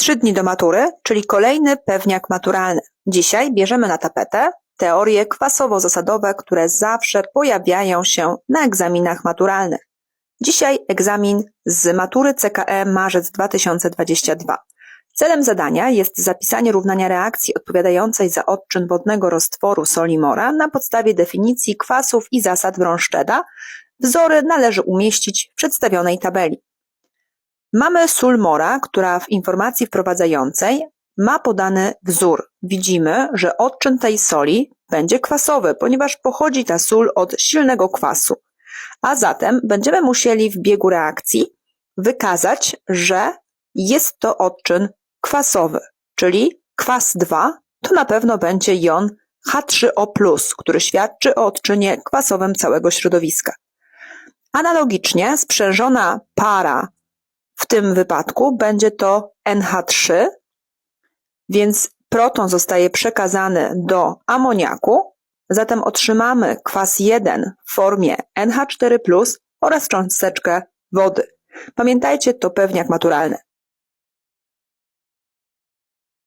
Trzy dni do matury, czyli kolejny pewniak maturalny. Dzisiaj bierzemy na tapetę teorie kwasowo-zasadowe, które zawsze pojawiają się na egzaminach maturalnych. Dzisiaj egzamin z matury CKE marzec 2022. Celem zadania jest zapisanie równania reakcji odpowiadającej za odczyn wodnego roztworu soli mora na podstawie definicji kwasów i zasad Brąsteda. Wzory należy umieścić w przedstawionej tabeli. Mamy sól mora, która w informacji wprowadzającej ma podany wzór. Widzimy, że odczyn tej soli będzie kwasowy, ponieważ pochodzi ta sól od silnego kwasu. A zatem będziemy musieli w biegu reakcji wykazać, że jest to odczyn kwasowy, czyli kwas 2 to na pewno będzie jon H3O+, który świadczy o odczynie kwasowym całego środowiska. Analogicznie sprzężona para w tym wypadku będzie to NH3, więc proton zostaje przekazany do amoniaku, zatem otrzymamy kwas 1 w formie NH4+, oraz cząsteczkę wody. Pamiętajcie, to pewniak maturalny.